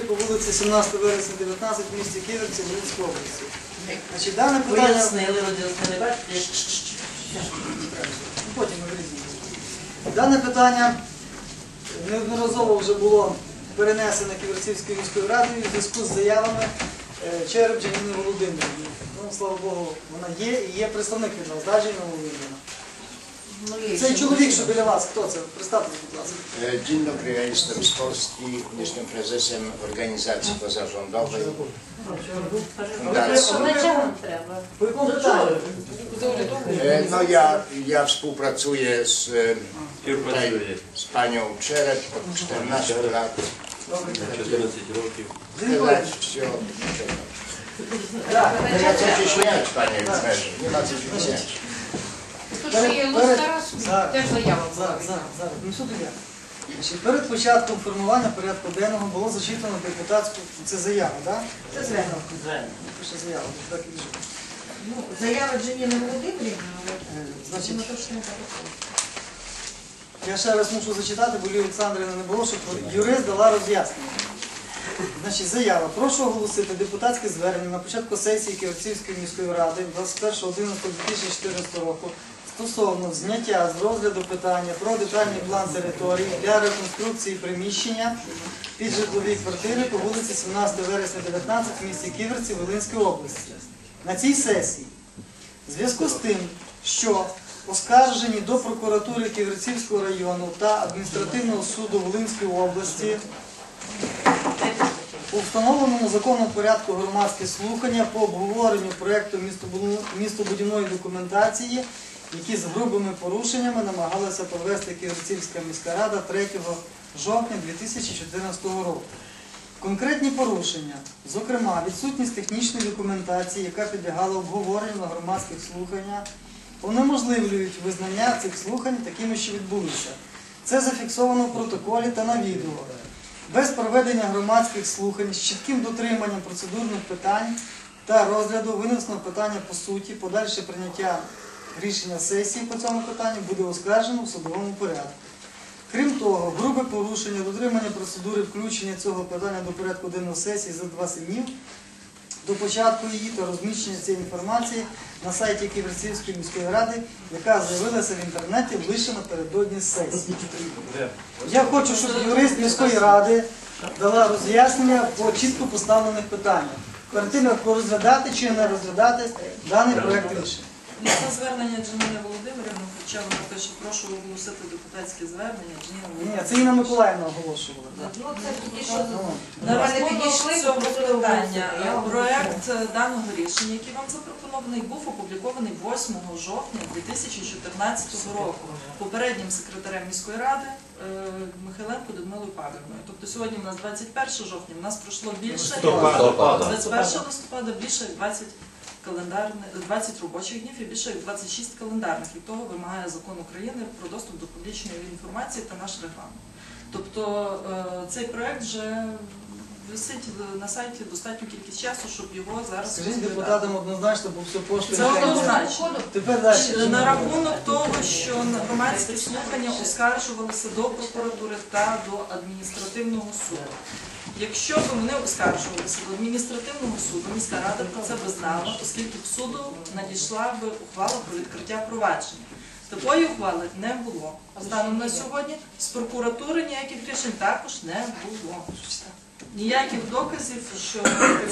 по вулиці 17 вересня 19 в місті Ківерці, Волинської області. Значить, дане питання... Пояснили, роз'яснили, бачите? Потім ми. Дане питання неодноразово вже було перенесено Ківерцівською міською радою в зв'язку з заявами е, Череп Джаніни Володимирівни. Ну, слава Богу, вона є і є представник від нас, да, Джаніна Володимирівна? Цей чоловік, що біля вас, хто це? Представте, будь ласка. E, Dzień dobry, ja jestem z Polski, jestem prezesem organizacji pozarządowej Fundacji. Нічого не треба. По якому питанню? E, No ja, ja współpracuję z, e, tutaj, z panią Czerep od 14 lat. Добре. 14 років. Tyle, все. Так. Nie ma co się śmiać, panie Jumerze, nie ma co się śmiać. Зараз. теж заява була. Зараз, зараз. Ну що? Значить, перед початком формування порядку денного було зачитано депутатську, це заява, так? Це звернення. Пише заява, так і біжить. Ну, заява Володимирівни, але Е, Значить, не так. Я ще раз мушу зачитати, бо Лії Олександрівни не було, щоб юрист дала роз'яснення. Значить, заява. Прошу оголосити депутатське звернення на початку сесії Ківерцівської міської ради 21.11.2014 року стосовно зняття з розгляду питання про детальний план території для реконструкції приміщення під житлові квартири по вулиці 17 вересня 19 в місті Ківерці Волинської області. На цій сесії в зв'язку з тим, що оскаржені до прокуратури Ківерцівського району та адміністративного суду Волинської області у встановленому законом порядку громадські слухання по обговоренню проєкту містобудівної документації, які з грубими порушеннями намагалася провести Ківерцівська міська рада 3 жовтня 2014 року. Конкретні порушення, зокрема, відсутність технічної документації, яка підлягала обговоренню на громадських слуханнях, унеможливлюють визнання цих слухань такими, що відбулися. Це зафіксовано в протоколі та на відео. Без проведення громадських слухань з чітким дотриманням процедурних питань та розгляду винесено питання по суті, подальше прийняття рішення сесії по цьому питанню буде оскаржено в судовому порядку. Крім того, грубе порушення дотримання процедури включення цього питання до порядку денного сесії за 20 днів до початку її та розміщення цієї інформації на сайті Ківерцівської міської ради, яка з'явилася в інтернеті лише напередодні сесії. Я хочу, щоб юрист міської ради дала роз'яснення по чітко поставлених питаннях. Перед розглядати чи не розглядати даний проект рішення. Ну, Це звернення Джаніни Володимирівни, хоча вона пише, прошу оголосити депутатське звернення. Джаніна Ні, Володимирівна. це Інна Миколаївна оголошувала. так. Ну, це тільки що На До підійшли, цього питання, проект е, даного рішення, який вам запропонований, був опублікований 8 жовтня 2014 року попереднім секретарем міської ради е, Михайленко Людмилою Павлівною. Тобто сьогодні у нас 21 жовтня, у нас пройшло більше 21 листопада більше як 20 календарних 20 робочих днів і більше як 26 календарних. І того вимагає закон України про доступ до публічної інформації та наш регламент. Тобто е, цей проект вже висить на сайті достатню кількість часу, щоб його зараз Скажіть розглядати. депутатам однозначно, бо все пошло. Це однозначно. Тепер далі. На рахунок того, що на громадські слухання оскаржувалися до прокуратури та до адміністративного суду. Якщо б вони оскаржувалися до адміністративного суду, міська рада про це би знала, оскільки в суду надійшла б ухвала про відкриття провадження. Такої ухвали не було. Станом на сьогодні з прокуратури ніяких рішень також не було. Ніяких доказів, що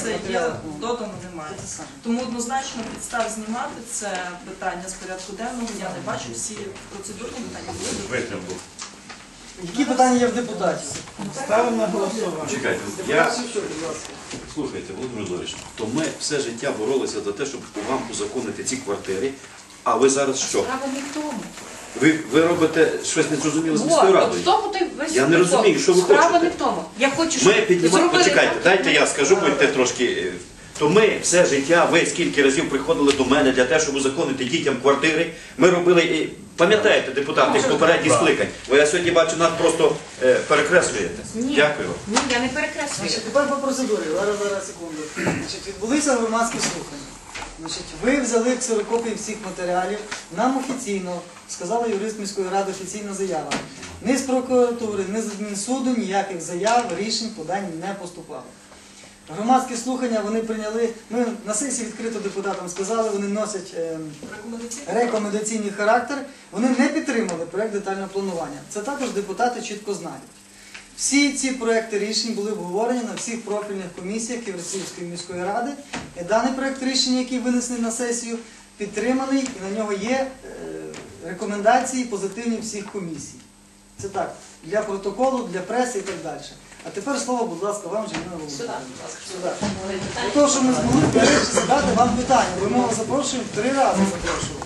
це є, додано немає. Тому однозначно підстав знімати це питання з порядку денного. Я не бачу всі процедурні питання. були. Які питання є в депутатів? Ставимо на голосування. Чекайте, я слухайте, Володимир Володимирович, то ми все життя боролися за те, щоб вам узаконити ці квартири. А ви зараз що? Справа не в тому. Ви, ви робите щось незрозуміле з міською от радою? в тому ти весь Я не прикол. розумію, що ви Справа хочете. не в тому. Я хочу, щоб Ми піднімаємо, зробили почекайте, так, дайте я скажу, будьте трошки. е, То ми все життя, ви скільки разів приходили до мене для того, щоб узаконити дітям квартири. Ми робили, пам'ятаєте, депутати, з попередніх скликань. Бо я сьогодні бачу, нас просто е, перекреслюєте. Ні. Дякую. Ні, я не перекреслюю. Значить, тепер по процедурі. Зараз, зараз, секунду. Значить, відбулися громадські слухання. Значить, ви взяли ксерокопії всіх матеріалів. Нам офіційно, сказала юрист міської ради, офіційна заява. Ні з прокуратури, ні з суду ніяких заяв, рішень, подань не поступало. Громадські слухання вони прийняли. Ми на сесії відкрито депутатам сказали, вони носять ем, Рекомендаційний характер, вони не підтримали проект детального планування. Це також депутати чітко знають. Всі ці проекти рішень були обговорені на всіх профільних комісіях Євросійської міської ради. І даний проект рішення, який винесений на сесію, підтриманий і на нього є е, рекомендації позитивні всіх комісій. Це так, для протоколу, для преси і так далі. А тепер слово, будь ласка, вам Жиліна Володимирівна. Сюди. Для того, що ми змогли нарешті задати вам питання, бо ми вас запрошуємо три рази запрошували.